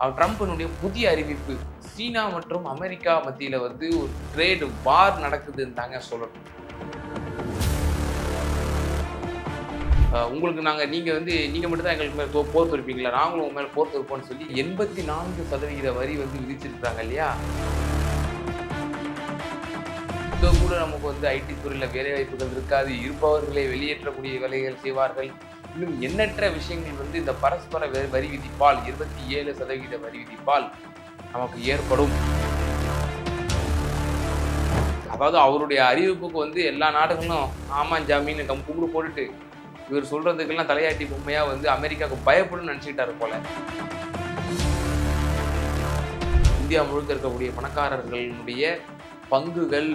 அவர் ட்ரம்ப்பினுடைய புதிய அறிவிப்பு சீனா மற்றும் அமெரிக்கா மத்தியில் வந்து ஒரு ட்ரேடு வார் நடக்குதுன்னு தாங்க சொல்லணும். உங்களுக்கு நாங்கள் நீங்கள் வந்து நீங்கள் மட்டும் தான் எங்களுக்கு மேலே தோ- போர் தொடுப்பீங்களா நாங்களும் உங்க மேலே போர் தொடுப்போம்னு சொல்லி எண்பத்தி நான்கு சதவிகித வரி வந்து விதிச்சிருக்காங்க இல்லையா? இதோ கூட நமக்கு வந்து ஐடி துறையில் வேலை வாய்ப்புகள் இருக்காது. இருப்பவர்களை வெளியேற்றக்கூடிய வேலைகள் செய்வார்கள். இன்னும் எண்ணற்ற விஷயங்கள் வந்து இந்த பரஸ்பர வரி- விதிப்பால் இருபத்தி ஏழு சதவீத வரி விதிப்பால் நமக்கு ஏற்படும். அதாவது அவருடைய அறிவிப்புக்கு வந்து எல்லா நாடுகளும் ஆமாம் ஜாமீன் கம் கும்பிடு போட்டுட்டு இவர் சொல்றதுக்கெல்லாம் தலையாட்டி பொம்மையா வந்து அமெரிக்காவுக்கு பயப்படும் நினச்சிக்கிட்டாரு போல. இந்தியா முழுக்க இருக்கக்கூடிய பணக்காரர்களுடைய பங்குகள்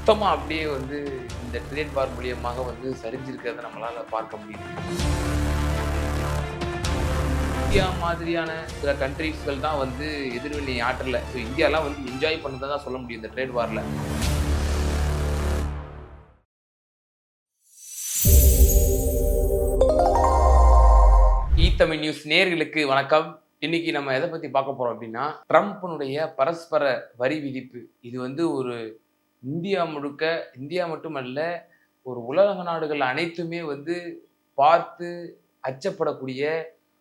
மொத்தமாக அப்படியே வந்து இந்த ட்ரேட் வார் மூலியமாக வந்து சரிஞ்சிருக்கிறத நம்மளால பார்க்க முடியுது. இந்தியா மாதிரியான சில கண்ட்ரீஸ்கள் தான் வந்து எதிர்வினை ஆற்றல. ஸோ இந்தியாலாம் வந்து என்ஜாய் பண்ணதை தான் சொல்ல முடியும் இந்த ட்ரேட் வாரில் ஈத்தமிழ் நியூஸ் நேர்களுக்கு வணக்கம். இன்னைக்கு நம்ம எதை பத்தி பார்க்க போறோம் அப்படின்னா ட்ரம்ப்னுடைய பரஸ்பர வரி விதிப்பு. இது வந்து ஒரு இந்தியா முழுக்க இந்தியா மட்டுமல்ல ஒரு உலக நாடுகள் அனைத்துமே வந்து பார்த்து அச்சப்படக்கூடிய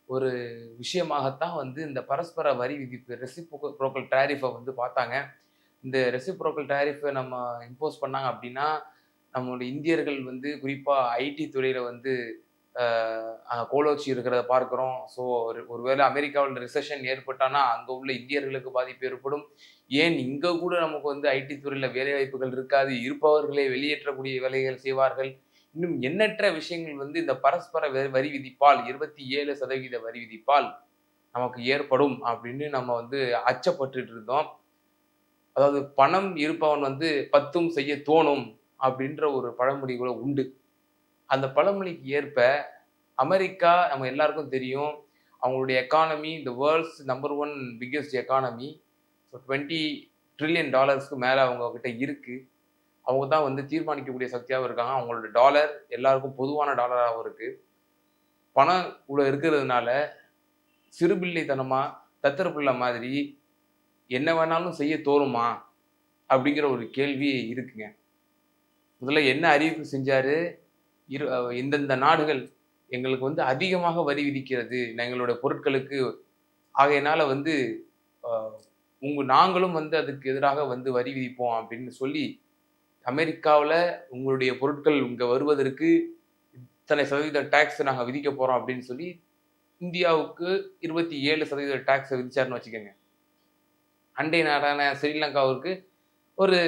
ஒரு விஷயமாகத்தான் வந்து இந்த பரஸ்பர வரி விதிப்பு ரெசிப்ரோக்கல் டேரிஃபை வந்து பார்த்தாங்க. இந்த ரெசிப்ரோக்கல் டேரிஃபை நம்ம இம்போஸ் பண்ணாங்க அப்படின்னா நம்மளுடைய இந்தியர்கள் வந்து குறிப்பாக ஐடி துறையில் வந்து கோலோச்சி இருக்கிறத பார்க்குறோம். ஸோ ஒரு ஒருவேளை அமெரிக்காவில் ரிசெஷன் ஏற்பட்டானா அங்கே உள்ள இந்தியர்களுக்கு பாதிப்பு ஏற்படும். ஏன் இங்கே கூட நமக்கு வந்து ஐடி துறையில் வேலைவாய்ப்புகள் இருக்காது? இருப்பவர்களை வெளியேற்றக்கூடிய வேலைகள் செய்வார்கள். இன்னும் எண்ணற்ற விஷயங்கள் வந்து இந்த பரஸ்பர வ- வரி விதிப்பால் இருபத்தி ஏழு சதவீத வரி விதிப்பால் நமக்கு ஏற்படும் அப்படின்னு நம்ம வந்து அச்சப்பட்டுட்டு இருந்தோம். அதாவது பணம் இருப்பவன் வந்து பத்தும் செய்ய தோணும் அப்படின்ற ஒரு பழமொழி கூட உண்டு. அந்த பழமொழிக்கு ஏற்ப அமெரிக்கா நம்ம எல்லாருக்கும் தெரியும். அவங்களுடைய எக்கானமி இந்த world's number one biggest economy so twenty trillion டாலர்ஸ்க்கு மேலே அவங்கக்கிட்ட இருக்குது அவங்க தான் வந்து தீர்மானிக்கக்கூடிய சக்தியாகவும் இருக்காங்க. அவங்களோட டாலர் எல்லாருக்கும் பொதுவான டாலராகவும் இருக்குது பணம் இவ்வளோ இருக்கிறதுனால சிறுபிள்ளைத்தனமாக பிள்ளை மாதிரி என்ன வேணாலும் செய்ய தோணுமா? அப்படிங்கிற ஒரு கேள்வி இருக்குங்க. முதல்ல என்ன அறிவிப்பு செஞ்சார்? இரு இந்தந்த நாடுகள் எங்களுக்கு வந்து அதிகமாக வரி விதிக்கிறது. எங்களோட பொருட்களுக்கு ஆகையினால வந்து உங்க நாங்களும் வந்து அதுக்கு எதிராக வந்து வரி விதிப்போம் அப்படின்னு சொல்லி அமெரிக்காவில் உங்களுடைய பொருட்கள் இங்கே வருவதற்கு இத்தனை சதவீத டேக்ஸ் நாங்கள் விதிக்க போகிறோம் அப்படின்னு சொல்லி இந்தியாவுக்கு இருபத்தி ஏழு சதவீத டேக்ஸை விதிச்சாருன்னு வச்சுக்கோங்க. அண்டை நாடான ஸ்ரீலங்காவிற்கு ஒரு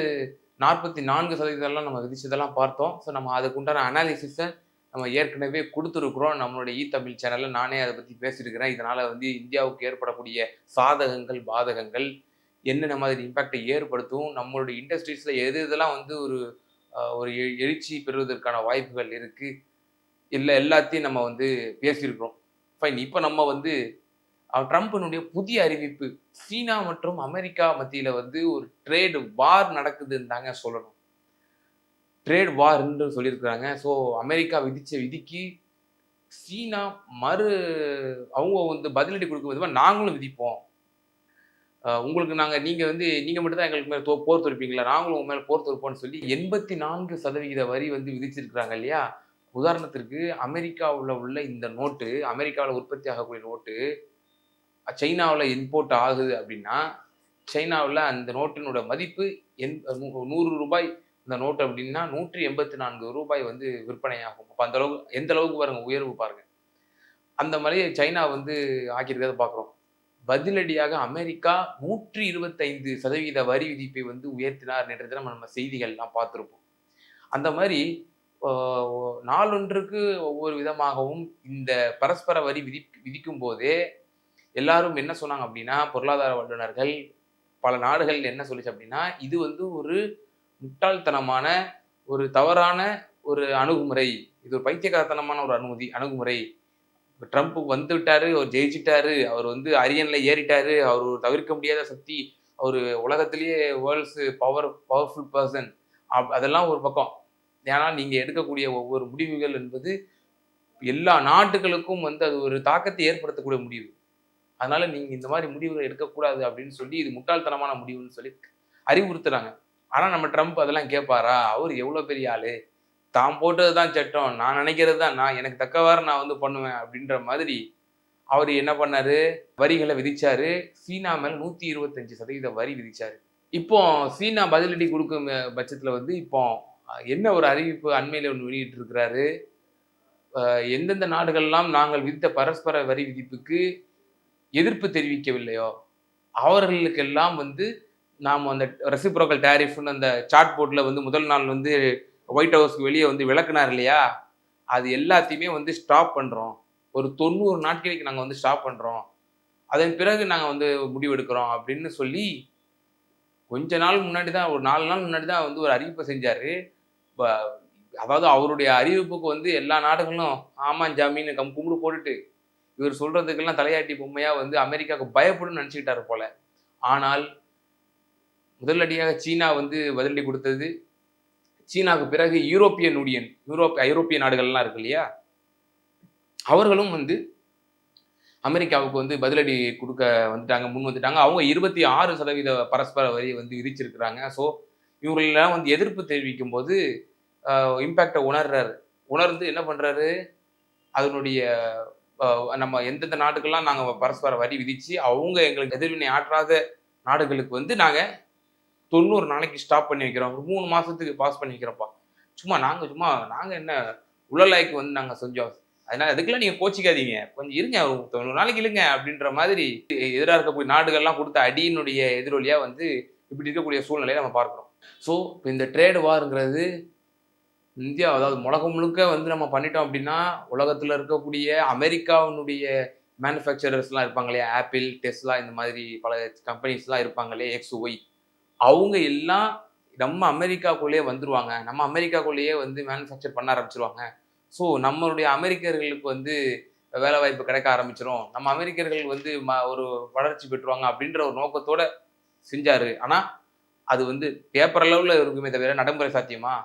நாற்பத்தி நான்கு சதவீதம்லாம் நம்ம விதிச்சதெல்லாம் பார்த்தோம். ஸோ நம்ம அதுக்கு உண்டான அனாலிசிஸை நம்ம ஏற்கனவே கொடுத்துருக்குறோம். நம்மளுடைய இ தமிழ் சேனலில் நானே அதை பற்றி பேசியிருக்கிறேன். இதனால் வந்து இந்தியாவுக்கு ஏற்படக்கூடிய சாதகங்கள் பாதகங்கள் என்னென்ன மாதிரி இம்பேக்டை ஏற்படுத்தும் நம்மளுடைய இண்டஸ்ட்ரீஸில் எது இதெல்லாம் வந்து ஒரு ஒரு எழுச்சி பெறுவதற்கான வாய்ப்புகள் இருக்குது இல்லை எல்லாத்தையும் நம்ம வந்து பேசியிருக்கிறோம். ஃபைன் இப்போ நம்ம வந்து ட்ரம்ப்பினுடைய புதிய அறிவிப்பு சீனா மற்றும் அமெரிக்கா மத்தியில் வந்து ஒரு ட்ரேடு வார் நடக்குதுன்னு தாங்க சொல்லணும் ட்ரேட் வார்ன்னு சொல்லியிருக்கிறாங்க. ஸோ அமெரிக்கா விதித்த விதிக்கு சீனா மறு அவங்க வந்து பதிலடி கொடுக்கும் விதமாக நாங்களும் விதிப்போம். உங்களுக்கு நாங்கள் நீங்கள் வந்து நீங்கள் மட்டும் தான் எங்களுக்கு மேலே தோ போர் தொடுப்பீங்களா? நாங்களும் உங்கள் மேலே போர் தொடுப்போம்னு சொல்லி எண்பத்தி நான்கு சதவிகித வரி வந்து விதிச்சிருக்கிறாங்க இல்லையா? உதாரணத்திற்கு அமெரிக்காவில் உள்ள இந்த நோட்டு அமெரிக்காவில் உற்பத்தி ஆகக்கூடிய நோட்டு சைனாவில் இம்போர்ட் ஆகுது அப்படின்னா சைனாவில் அந்த நோட்டினோட மதிப்பு எண் நூறு ரூபாய் இந்த நோட்டு அப்படின்னா நூற்றி எண்பத்தி நான்கு ரூபாய் வந்து விற்பனையாகும். அப்போ அந்த அளவுக்கு எந்த அளவுக்கு பாருங்க உயர்வு பாருங்க. அந்த மாதிரி சைனா வந்து ஆக்கியிருக்கிறத பார்க்குறோம் பதிலடியாக அமெரிக்கா நூற்றி இருபத்தைந்து சதவீத வரி விதிப்பை வந்து உயர்த்தினார் என்றதை நம்ம நம்ம செய்திகள்லாம் பார்த்துருப்போம். அந்த மாதிரி நாளொன்றுக்கு ஒவ்வொரு விதமாகவும் இந்த பரஸ்பர வரி விதி விதிக்கும் போதே எல்லாரும் என்ன சொன்னாங்க அப்படின்னா பொருளாதார வல்லுநர்கள் பல நாடுகள் என்ன சொல்லிச்சு அப்படின்னா இது வந்து ஒரு முட்டாள்தனமான ஒரு தவறான ஒரு அணுகுமுறை. இது ஒரு பைத்தியக்காரத்தனமான ஒரு அனுமதி அணுகுமுறை. ட்ரம்ப் வந்து விட்டாரு அவர் ஜெயிச்சிட்டாரு அவர் வந்து அரியன்ல ஏறிட்டாரு அவர் ஒரு தவிர்க்க முடியாத சக்தி அவர் உலகத்திலேயே வேர்ல்ட்ஸ் பவர் பவர்ஃபுல் பர்சன் அதெல்லாம் ஒரு பக்கம். ஏன்னா நீங்கள் எடுக்கக்கூடிய ஒவ்வொரு முடிவுகள் என்பது எல்லா நாட்டுகளுக்கும் வந்து அது ஒரு தாக்கத்தை ஏற்படுத்தக்கூடிய முடிவு. அதனால நீங்கள் இந்த மாதிரி முடிவுகள் எடுக்கக்கூடாது அப்படின்னு சொல்லி இது முட்டாள்தனமான முடிவுன்னு சொல்லி அறிவுறுத்துறாங்க. ஆனால் நம்ம ட்ரம்ப் அதெல்லாம் கேட்பாரா அவர் எவ்வளோ பெரிய ஆளு? தான் போட்டது தான் சட்டம். நான் நினைக்கிறது தான் நான் எனக்கு தக்கவாறு நான் வந்து பண்ணுவேன் அப்படின்ற மாதிரி அவர் என்ன பண்ணார்? வரிகளை விதித்தார் சீனா மேல் நூற்றி இருபத்தஞ்சி சதவீத வரி விதித்தார் இப்போ சீனா பதிலடி கொடுக்கும் பட்சத்தில் வந்து இப்போ என்ன ஒரு அறிவிப்பு அண்மையில் ஒன்று வெளியிட்டிருக்கிறாரு? எந்தெந்த நாடுகள்லாம் நாங்கள் விதித்த பரஸ்பர வரி விதிப்புக்கு எதிர்ப்பு தெரிவிக்கவில்லையோ அவர்களுக்கெல்லாம் வந்து நாம் அந்த ரெசிப்ரோக்கல் டேரிஃப்னு அந்த சார்ட் போர்டில் வந்து முதல் நாள் வந்து ஒயிட் ஹவுஸ்க்கு வெளியே வந்து விளக்குனார் இல்லையா? அது எல்லாத்தையுமே வந்து ஸ்டாப் பண்ணுறோம் ஒரு தொண்ணூறு நாட்களுக்கு நாங்கள் வந்து ஸ்டாப் பண்ணுறோம் அதன் பிறகு நாங்கள் வந்து முடிவெடுக்கிறோம் அப்படின்னு சொல்லி கொஞ்ச நாள் முன்னாடி தான் ஒரு நாலு நாள் முன்னாடி தான் வந்து ஒரு அறிவிப்பை செஞ்சார். அதாவது அவருடைய அறிவிப்புக்கு வந்து எல்லா நாடுகளும் ஆமாம் ஜாமீன் கம் கும்பிடு போட்டுட்டு இவர் சொல்றதுக்கெல்லாம் தலையாட்டி பொம்மையா வந்து அமெரிக்காவுக்கு பயப்படும் நினச்சிக்கிட்டாரு போல. ஆனால் முதலடியாக சீனா வந்து பதிலடி கொடுத்தது. சீனாவுக்கு பிறகு யூரோப்பியன் யூனியன் யூரோப் ஐரோப்பிய நாடுகள்லாம் இருக்கு இல்லையா? அவர்களும் வந்து அமெரிக்காவுக்கு வந்து பதிலடி கொடுக்க வந்துட்டாங்க முன் வந்துட்டாங்க. அவங்க இருபத்தி ஆறு சதவீத பரஸ்பர வரி வந்து விதிச்சிருக்கிறாங்க. ஸோ இவங்களெல்லாம் வந்து எதிர்ப்பு தெரிவிக்கும் போது இம்பேக்டை உணர்றாரு. உணர்ந்து என்ன பண்ணுறாரு அதனுடைய நம்ம எந்தெந்த நாட்டுக்கெல்லாம் நாங்கள் பரஸ்பர வரி விதித்து அவங்க எங்களுக்கு எதிர்வினை ஆற்றாத நாடுகளுக்கு வந்து நாங்கள் தொண்ணூறு நாளைக்கு ஸ்டாப் பண்ணி வைக்கிறோம். ஒரு மூணு மாதத்துக்கு பாஸ் பண்ணி வைக்கிறோம்ப்பா. சும்மா நாங்கள் சும்மா நாங்கள் என்ன உள்ளலாய்க்கு வந்து நாங்கள் செஞ்சோம். அதனால அதுக்கெல்லாம் நீங்கள் கோச்சிக்காதீங்க. கொஞ்சம் இருங்க தொண்ணூறு நாளைக்கு இல்லைங்க அப்படின்ற மாதிரி எதிராக இருக்கக்கூடிய நாடுகள்லாம் கொடுத்த அடியினுடைய எதிரொலியாக வந்து இப்படி இருக்கக்கூடிய சூழ்நிலையை நம்ம பார்க்குறோம். ஸோ இப்போ இந்த ட்ரேடு வாருங்கிறது இந்தியா அதாவது உலகம் முழுக்க வந்து நம்ம பண்ணிட்டோம் அப்படின்னா உலகத்தில் இருக்கக்கூடிய அமெரிக்காவினுடைய மேனுஃபேக்சரர்ஸ்லாம் இருப்பாங்க இல்லையா? ஆப்பிள் டெஸ்லா இந்த மாதிரி பல கம்பெனிஸ்லாம் இருப்பாங்க இல்லையா? எக்ஸ் ஒய் அவங்க எல்லாம் நம்ம அமெரிக்காக்குள்ளேயே வந்துருவாங்க. நம்ம அமெரிக்காக்குள்ளேயே வந்து மேனுஃபேக்சர் பண்ண ஆரம்பிச்சிருவாங்க. ஸோ நம்மளுடைய அமெரிக்கர்களுக்கு வந்து வேலை வாய்ப்பு கிடைக்க ஆரம்பிச்சிடும் நம்ம அமெரிக்கர்கள் வந்து ம ஒரு வளர்ச்சி பெற்றுவாங்க அப்படின்ற ஒரு நோக்கத்தோட செஞ்சார். ஆனால் அது வந்து பேப்பர் அளவில் இருக்குமே தவிர நடைமுறை சாத்தியமா?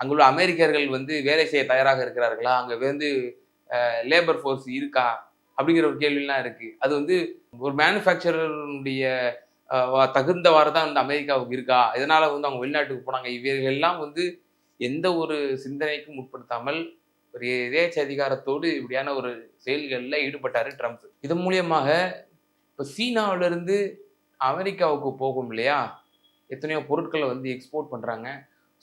அங்குள்ள அமெரிக்கர்கள் வந்து வேலை செய்ய தயாராக இருக்கிறார்களா? அங்கே வந்து லேபர் ஃபோர்ஸ் இருக்கா? அப்படிங்கிற ஒரு கேள்விலாம் இருக்குது அது வந்து ஒரு மேனுஃபேக்சரருடைய தகுந்தவாறு தான் வந்து அமெரிக்காவுக்கு இருக்கா? இதனால் வந்து அவங்க வெளிநாட்டுக்கு போனாங்க. இவர்கள் எல்லாம் வந்து எந்த ஒரு சிந்தனைக்கும் உட்படுத்தாமல் ஒரு எதேச்ச அதிகாரத்தோடு இப்படியான ஒரு செயல்களில் ஈடுபட்டார் ட்ரம்ப். இதன் மூலியமாக இப்போ சீனாவிலிருந்து அமெரிக்காவுக்கு போகும் இல்லையா? எத்தனையோ பொருட்களை வந்து எக்ஸ்போர்ட் பண்ணுறாங்க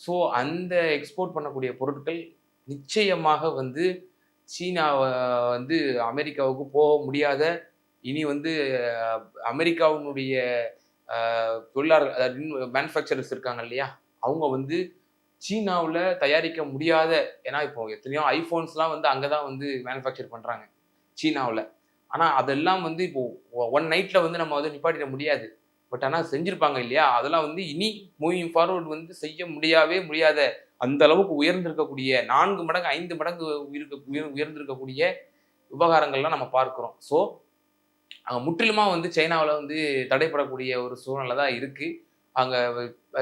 ஸோ அந்த எக்ஸ்போர்ட் பண்ணக்கூடிய பொருட்கள் நிச்சயமாக வந்து சீனாவை வந்து அமெரிக்காவுக்கு போக முடியாத இனி வந்து அமெரிக்காவினுடைய தொழிலாளர்கள் அதாவது மேனுஃபேக்சரர்ஸ் இருக்காங்க இல்லையா? அவங்க வந்து சீனாவில் தயாரிக்க முடியாத ஏன்னா இப்போ எத்தனையோ ஐஃபோன்ஸ்லாம் வந்து அங்கே தான் வந்து மேனுஃபேக்சர் பண்ணுறாங்க சீனாவில். ஆனால் அதெல்லாம் வந்து இப்போ ஒன் நைட்டில் வந்து நம்ம வந்து நிப்பாட்டிட முடியாது. பட் ஆனால் செஞ்சுருப்பாங்க இல்லையா? அதெல்லாம் வந்து இனி மூவிங் ஃபார்வர்ட் வந்து செய்ய முடியவே முடியாத அந்த அளவுக்கு உயர்ந்திருக்கக்கூடிய நான்கு மடங்கு ஐந்து மடங்கு உயிர்க்க உயர் உயர்ந்திருக்கக்கூடிய விவகாரங்கள்லாம் நம்ம பார்க்குறோம். ஸோ முற்றிலுமாக வந்து சைனாவில் வந்து தடைப்படக்கூடிய ஒரு சூழ்நிலை தான் இருக்குது அங்கே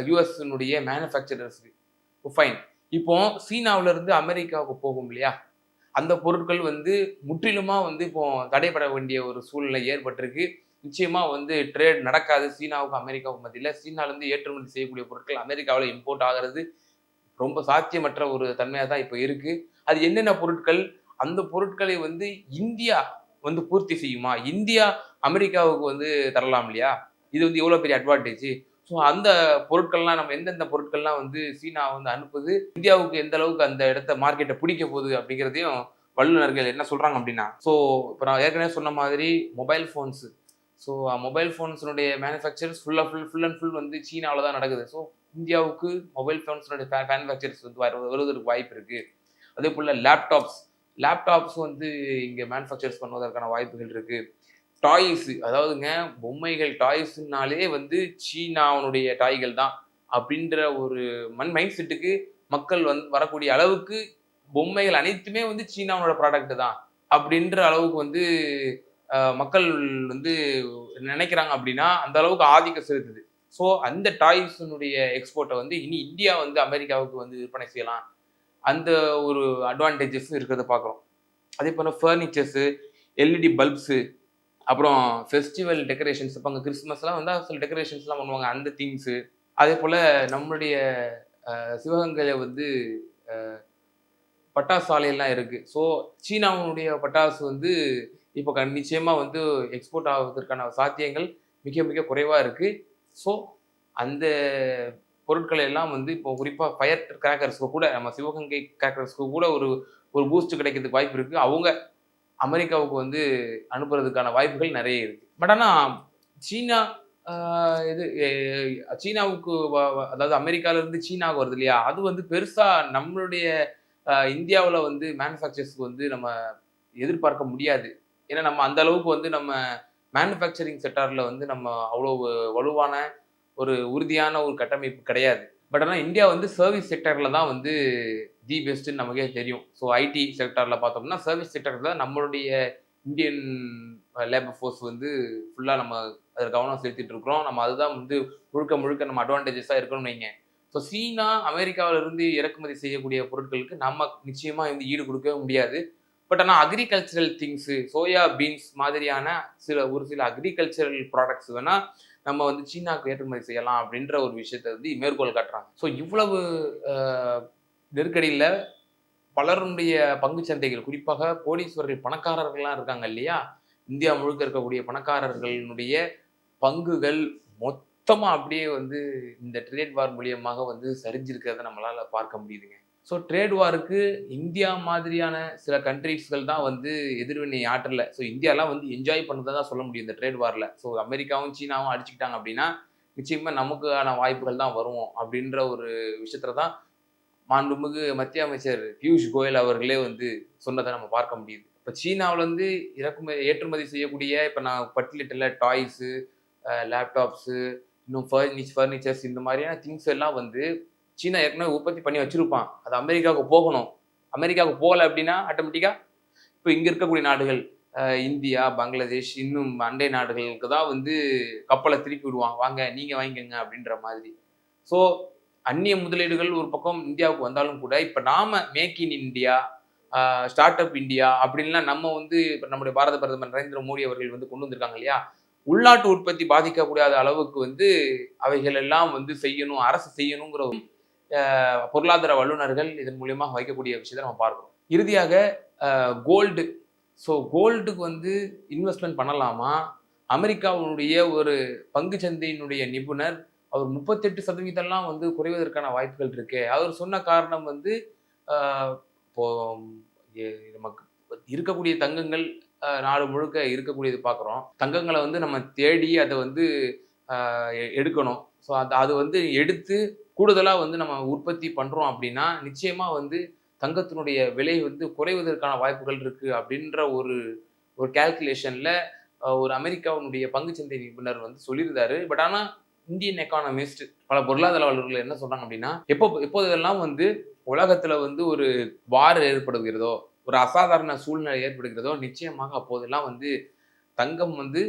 யூஎஸ்னுடைய மேனுஃபேக்சரர்ஸுக்கு ஃபைன் இப்போ சீனாவிலேருந்து அமெரிக்காவுக்கு போகும் இல்லையா? அந்த பொருட்கள் வந்து முற்றிலுமாக வந்து இப்போ தடைப்பட வேண்டிய ஒரு சூழ்நிலை ஏற்பட்டிருக்கு. நிச்சயமா வந்து ட்ரேட் நடக்காது. சீனாவுக்கும் அமெரிக்காவுக்கும் மத்தியில் சீனாலேருந்து ஏற்றுமதி செய்யக்கூடிய பொருட்கள் அமெரிக்காவில் இம்போர்ட் ஆகிறது. ரொம்ப சாத்தியமற்ற ஒரு தன்மையாக தான் இப்போ இருக்கு. அது என்னென்ன பொருட்கள்? அந்த பொருட்களை வந்து இந்தியா வந்து பூர்த்தி செய்யுமா? இந்தியா அமெரிக்காவுக்கு வந்து தரலாம் இல்லையா? இது வந்து எவ்வளோ பெரிய அட்வான்டேஜ் ஸோ அந்த பொருட்கள்லாம் நம்ம எந்தெந்த பொருட்கள்லாம் வந்து சீனா வந்து அனுப்புது? இந்தியாவுக்கு எந்த அளவுக்கு அந்த இடத்த மார்க்கெட்டை பிடிக்க போகுது அப்படிங்கிறதையும் வல்லுநர்கள் என்ன சொல்கிறாங்க அப்படின்னா ஸோ இப்போ நான் ஏற்கனவே சொன்ன மாதிரி மொபைல் ஃபோன்ஸு ஸோ மொபைல் ஃபோன்ஸினுடைய மேனுஃபேக்சர்ஸ் ஃபுல்லாக ஃபுல் ஃபுல் அண்ட் ஃபுல் வந்து சீனாவில் தான் நடக்குது. ஸோ இந்தியாவுக்கு மொபைல் ஃபோன்ஸினுடைய மேனுஃபேக்சர்ஸ் வந்து வருவதற்கு வாய்ப்பு இருக்குது அதே போல் லேப்டாப்ஸ் லேப்டாப்ஸ் வந்து இங்கே மேனுஃபேக்சர்ஸ் பண்ணுவதற்கான வாய்ப்புகள் இருக்குது டாய்ஸ் அதாவதுங்க பொம்மைகள் டாய்ஸ்னாலே வந்து சீனாவுடைய டாய்கள் தான் அப்படின்ற ஒரு மண் மைண்ட் செட்டுக்கு மக்கள் வந்து வரக்கூடிய அளவுக்கு பொம்மைகள் அனைத்துமே வந்து சீனாவோட ப்ராடக்ட் தான் அப்படின்ற அளவுக்கு வந்து மக்கள் வந்து நினைக்கிறாங்க அப்படின்னா அந்த அளவுக்கு ஆதிக்கம் செலுத்துது. ஸோ அந்த டாய்ஸினுடைய எக்ஸ்போர்ட்டை வந்து இனி இந்தியா வந்து அமெரிக்காவுக்கு வந்து விற்பனை செய்யலாம். அந்த ஒரு அட்வான்டேஜஸ் இருக்கிறத பார்க்குறோம். அதே போல் ஃபர்னிச்சர்ஸு எல்இடி பல்ப்ஸு அப்புறம் ஃபெஸ்டிவல் டெக்கரேஷன்ஸ் இப்போ அங்கே கிறிஸ்மஸ்லாம் வந்து சில டெக்கரேஷன்ஸ்லாம் பண்ணுவாங்க. அந்த திங்ஸு அதே போல் நம்மளுடைய சிவகங்கையில் வந்து பட்டாசு ஆலையெல்லாம் இருக்குது ஸோ சீனாவுடைய பட்டாசு வந்து இப்போ க நிச்சயமாக வந்து எக்ஸ்போர்ட் ஆகுவதற்கான சாத்தியங்கள் மிக மிக குறைவாக இருக்குது ஸோ அந்த பொருட்களை எல்லாம் வந்து இப்போ குறிப்பாக ஃபயர் கிராக்கர்ஸ்க்கு கூட நம்ம சிவகங்கை கிராக்கர்ஸ்க்கு கூட ஒரு ஒரு பூஸ்ட் கிடைக்கிறதுக்கு வாய்ப்பு இருக்குது அவங்க அமெரிக்காவுக்கு வந்து அனுப்புறதுக்கான வாய்ப்புகள் நிறைய இருக்குது பட் ஆனால் சீனா இது சீனாவுக்கு அதாவது அமெரிக்கால இருந்து சீனாவுக்கு வருது இல்லையா? அது வந்து பெருசாக நம்மளுடைய இந்தியாவில் வந்து மேனுஃபேக்சர்ஸ்க்கு வந்து நம்ம எதிர்பார்க்க முடியாது. ஏன்னா நம்ம அந்த அளவுக்கு வந்து நம்ம மேனுஃபேக்சரிங் செக்டாரில் வந்து நம்ம அவ்வளோ வலுவான ஒரு உறுதியான ஒரு கட்டமைப்பு கிடையாது. பட் ஆனால் இந்தியா வந்து சர்வீஸ் செக்டரில் தான் வந்து தி பெஸ்ட்டுன்னு நமக்கே தெரியும். ஸோ ஐடி செக்டாரில் பார்த்தோம்னா சர்வீஸ் செக்டரில் தான் நம்மளுடைய இந்தியன் லேபர் ஃபோர்ஸ் வந்து ஃபுல்லாக நம்ம அதில் கவனம் செலுத்திட்டு இருக்கிறோம். நம்ம அதுதான் வந்து முழுக்க முழுக்க நம்ம அட்வான்டேஜஸாக இருக்கணும்னு வைங்க. ஸோ சீனா அமெரிக்காவிலிருந்து இறக்குமதி செய்யக்கூடிய பொருட்களுக்கு நம்ம நிச்சயமாக வந்து ஈடு கொடுக்கவே முடியாது. பட் ஆனால் அக்ரிகல்ச்சரல் திங்ஸு சோயா பீன்ஸ் மாதிரியான சில ஒரு சில அக்ரிகல்ச்சரல் ப்ராடக்ட்ஸ் வேணால் நம்ம வந்து சீனாவுக்கு ஏற்றுமதி செய்யலாம் அப்படின்ற ஒரு விஷயத்தை வந்து மேற்கோள் காட்டுறாங்க. ஸோ இவ்வளவு நெருக்கடியில் பலருடைய பங்குச் சந்தைகள் குறிப்பாக கோடீஸ்வரர்கள் பணக்காரர்கள்லாம் இருக்காங்க இல்லையா? இந்தியா முழுக்க இருக்கக்கூடிய பணக்காரர்களுடைய பங்குகள் மொத்தமாக அப்படியே வந்து இந்த ட்ரேட் வார் மூலியமாக வந்து சரிஞ்சிருக்கிறத நம்மளால் பார்க்க முடியுதுங்க. ஸோ ட்ரேட் வாருக்கு இந்தியா மாதிரியான சில கண்ட்ரீஸ்கள் தான் வந்து எதிர்வினை ஆற்றல. ஸோ இந்தியாலாம் வந்து என்ஜாய் பண்ணதை தான் சொல்ல முடியும் இந்த ட்ரேட் வாரில் ஸோ அமெரிக்காவும் சீனாவும் அடிச்சுக்கிட்டாங்க அப்படின்னா நிச்சயமாக நமக்கான வாய்ப்புகள் தான் வரும் அப்படின்ற ஒரு விஷயத்துல தான் மாண்புமிகு மத்திய அமைச்சர் பியூஷ் கோயல் அவர்களே வந்து சொன்னதை நம்ம பார்க்க முடியுது. இப்போ சீனாவிலேருந்து இறக்குமதி ஏற்றுமதி செய்யக்கூடிய இப்போ நான் பட்டியலிட்டல டாய்ஸு லேப்டாப்ஸு இன்னும் ஃபர்னிச் ஃபர்னிச்சர்ஸ் இந்த மாதிரியான திங்ஸ் எல்லாம் வந்து சீனா ஏற்கனவே உற்பத்தி பண்ணி வச்சிருப்பான். அது அமெரிக்காவுக்கு போகணும். அமெரிக்காவுக்கு போகலை அப்படின்னா ஆட்டோமேட்டிக்காக இப்போ இங்கே இருக்கக்கூடிய நாடுகள் இந்தியா பங்களாதேஷ் இன்னும் அண்டை நாடுகளுக்கு தான் வந்து கப்பலை திருப்பி விடுவான் வாங்க நீங்கள் வாங்கிக்கோங்க அப்படின்ற மாதிரி. ஸோ அந்நிய முதலீடுகள் ஒரு பக்கம் இந்தியாவுக்கு வந்தாலும் கூட இப்போ நாம் make in India start up India அப்படின்லாம் நம்ம வந்து இப்போ நம்முடைய பாரத பிரதமர் நரேந்திர மோடி அவர்கள் வந்து கொண்டு வந்திருக்காங்க இல்லையா? உள்நாட்டு உற்பத்தி பாதிக்கக்கூடாத அளவுக்கு வந்து அவைகள் எல்லாம் வந்து செய்யணும் அரசு செய்யணுங்கிற பொருளாதார வல்லுநர்கள் இதன் மூலியமாக வைக்கக்கூடிய விஷயத்தை நம்ம பார்க்குறோம் இறுதியாக கோல்டு ஸோ கோல்டுக்கு வந்து இன்வெஸ்ட்மெண்ட் பண்ணலாமா? அமெரிக்காவுடைய ஒரு பங்கு சந்தையினுடைய நிபுணர் அவர் முப்பத்தெட்டு சதவீதம்லாம் வந்து குறைவதற்கான வாய்ப்புகள் இருக்கு. அவர் சொன்ன காரணம் வந்து இப்போ நமக்கு இருக்கக்கூடிய தங்கங்கள் நாடு முழுக்க இருக்கக்கூடியது பார்க்குறோம். தங்கங்களை வந்து நம்ம தேடி அதை வந்து எ- எடுக்கணும். ஸோ அது அது வந்து எடுத்து கூடுதலாக வந்து நம்ம உற்பத்தி பண்ணுறோம் அப்படின்னா நிச்சயமாக வந்து தங்கத்தினுடைய விலை வந்து குறைவதற்கான வாய்ப்புகள் இருக்குது அப்படின்ற ஒரு ஒரு கால்குலேஷனில் ஒரு அமெரிக்காவினுடைய பங்குச்சந்தை நிபுணர் வந்து சொல்லியிருந்தாரு. பட் ஆனால் இந்தியன் எக்கானமிஸ்ட் பல பொருளாதார வல்லுநர்கள் என்ன சொல்கிறாங்க அப்படின்னா எப்போ எப்போதெல்லாம் வந்து உலகத்தில் வந்து ஒரு வார் ஏற்படுகிறதோ ஒரு அசாதாரண சூழ்நிலை ஏற்படுகிறதோ நிச்சயமாக அப்போதெல்லாம் வந்து தங்கம் வந்து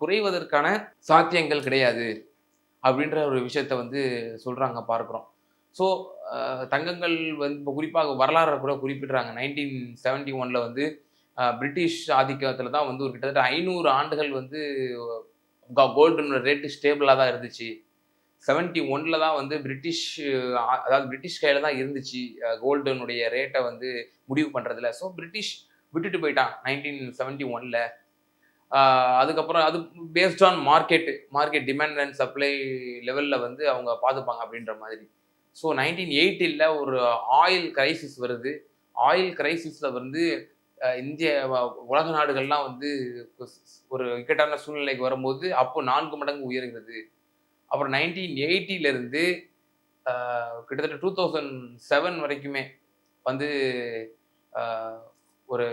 குறைவதற்கான சாத்தியங்கள் கிடையாது. அப்படின்ற ஒரு விஷயத்த வந்து சொல்கிறாங்க பார்க்குறோம். ஸோ தங்கங்கள் வந்து இப்போ குறிப்பாக வரலாறு கூட குறிப்பிடுறாங்க. நைன்டீன் செவன்டி ஒனில் வந்து பிரிட்டிஷ் ஆதிக்கத்தில் தான் வந்து ஒரு கிட்டத்தட்ட ஐநூறு ஆண்டுகள் வந்து கோல்டு ரேட்டு ஸ்டேபிளாக தான் இருந்துச்சு. செவன்டி ஒனில் தான் வந்து பிரிட்டிஷ் அதாவது பிரிட்டிஷ் கையில் தான் இருந்துச்சு கோல்டனுடைய ரேட்டை வந்து முடிவு பண்ணுறதுல ஸோ பிரிட்டிஷ் விட்டுட்டு போயிட்டான் நைன்டீன் செவன்டி ஒன்ல அதுக்கப்புறம் அது based on market market demand and supply லெவலில் வந்து அவங்க பார்த்துப்பாங்க அப்படின்ற மாதிரி. ஸோ நைன்டீன் எயிட்டியில் ஒரு ஆயில் கிரைசிஸ் வருது. ஆயில் கிரைசிஸில் வந்து இந்திய வ- உலக நாடுகள்லாம் வந்து ஒரு இக்கட்டான சூழ்நிலைக்கு வரும்போது அப்போ நான்கு மடங்கு உயர்கிறது அப்புறம் நைன்டீன் எயிட்டிலேருந்து கிட்டத்தட்ட டூ தௌசண்ட் செவன் வரைக்குமே வந்து ஒரு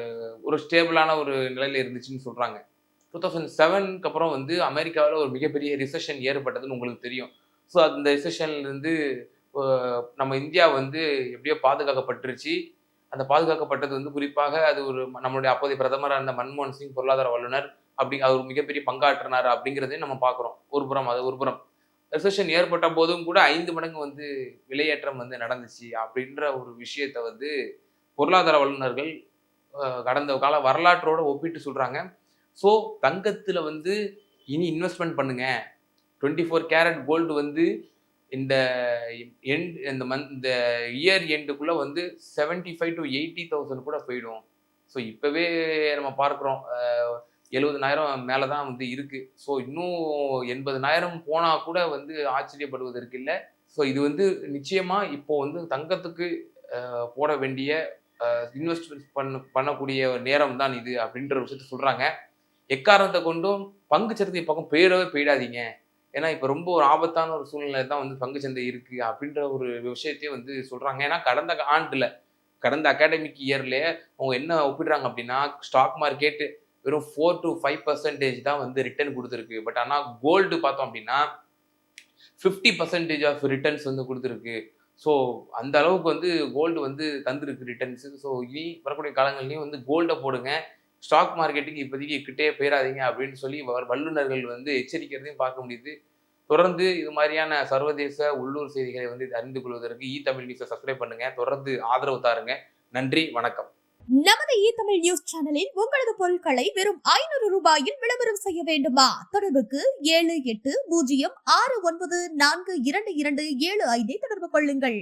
ஒரு ஸ்டேபிளான ஒரு நிலையில் இருந்துச்சுன்னு சொல்கிறாங்க டூ தௌசண்ட் செவனுக்கு அப்புறம் வந்து அமெரிக்காவில் ஒரு மிகப்பெரிய ரிசெஷன் ஏற்பட்டதுன்னு உங்களுக்கு தெரியும். ஸோ அந்த ரிசெஷன்லேருந்து நம்ம இந்தியா வந்து எப்படியோ பாதுகாக்கப்பட்டுருச்சு. அந்த பாதுகாக்கப்பட்டது வந்து குறிப்பாக அது ஒரு நம்மளுடைய அப்போதைய பிரதமராக இருந்த மன்மோகன் சிங் பொருளாதார வல்லுனர் அப்படி அவர் மிகப்பெரிய பங்காற்றினார் அப்படிங்கிறதையும் நம்ம பார்க்குறோம். ஒரு புறம் அது ஒரு புறம். ரிசெஷன் ஏற்பட்ட போதும் கூட ஐந்து மடங்கு வந்து விலையேற்றம் வந்து நடந்துச்சு அப்படின்ற ஒரு விஷயத்தை வந்து பொருளாதார வல்லுநர்கள் கடந்த கால வரலாற்றோட ஒப்பிட்டு சொல்கிறாங்க ஸோ தங்கத்தில் வந்து இனி இன்வெஸ்ட்மெண்ட் பண்ணுங்க. டுவெண்ட்டி ஃபோர் கேரட் கோல்டு வந்து இந்த எண்ட் இந்த மந்த் இந்த இயர் எண்டுக்குள்ளே வந்து seventy five to eighty thousand கூட போயிடும். ஸோ இப்போவே நம்ம பார்க்குறோம். எழுபதனாயிரம் மேலே தான் வந்து இருக்கு. ஸோ இன்னும் எண்பதனாயிரம் போனால் கூட வந்து ஆச்சரியப்படுவதற்கு இல்லை. ஸோ இது வந்து நிச்சயமாக இப்போ வந்து தங்கத்துக்கு போட வேண்டிய இன்வெஸ்ட்மெண்ட் பண்ண பண்ணக்கூடிய நேரம் தான் இது அப்படின்ற விஷயத்த சொல்கிறாங்க எக்காரணத்தை கொண்டும் பங்கு சந்தை பக்கம் போயிடவே போயிடாதீங்க. ஏன்னா இப்போ ரொம்ப ஒரு ஆபத்தான ஒரு சூழ்நிலை தான் வந்து பங்கு சந்தை இருக்குது அப்படின்ற ஒரு விஷயத்தையும் வந்து சொல்கிறாங்க ஏன்னா கடந்த ஆண்டில் கடந்த அகாடமிக் இயர்லேயே அவங்க என்ன ஒப்பிடுறாங்க அப்படின்னா ஸ்டாக் மார்க்கெட் வெறும் ஃபோர் டு ஃபைவ் பர்சன்டேஜ் தான் வந்து ரிட்டர்ன் கொடுத்துருக்கு. பட் ஆனால் கோல்டு பார்த்தோம் அப்படின்னா ஃபிஃப்டி பர்சன்டேஜ் ஆஃப் ரிட்டர்ன்ஸ் வந்து கொடுத்துருக்கு. ஸோ அந்த அளவுக்கு வந்து கோல்டு வந்து தந்திருக்கு ரிட்டர்ன்ஸு ஸோ இனி வரக்கூடிய காலங்கள்லையும் வந்து கோல்டை போடுங்க. ஸ்டாக் மார்க்கெட்டுக்கு இப்போதைக்கு கிட்டே போயிடாதீங்க அப்படின்னு சொல்லி வல்லுநர்கள் வந்து எச்சரிக்கிறதையும் பார்க்க முடியுது. தொடர்ந்து இது மாதிரியான சர்வதேச உள்ளூர் செய்திகளை வந்து அறிந்து கொள்வதற்கு இ தமிழ் நியூஸை சப்ஸ்கிரைப் பண்ணுங்க. தொடர்ந்து ஆதரவு தாருங்க. நன்றி வணக்கம். நமது இ தமிழ் நியூஸ் சேனலில் உங்களது பொருட்களை வெறும் ஐநூறு ரூபாயில் விளம்பரம் செய்ய வேண்டுமா? தொடர்புக்கு ஏழு எட்டு பூஜ்ஜியம் ஆறு ஒன்பது நான்கு இரண்டு இரண்டு ஏழு ஐந்தை தொடர்பு கொள்ளுங்கள்.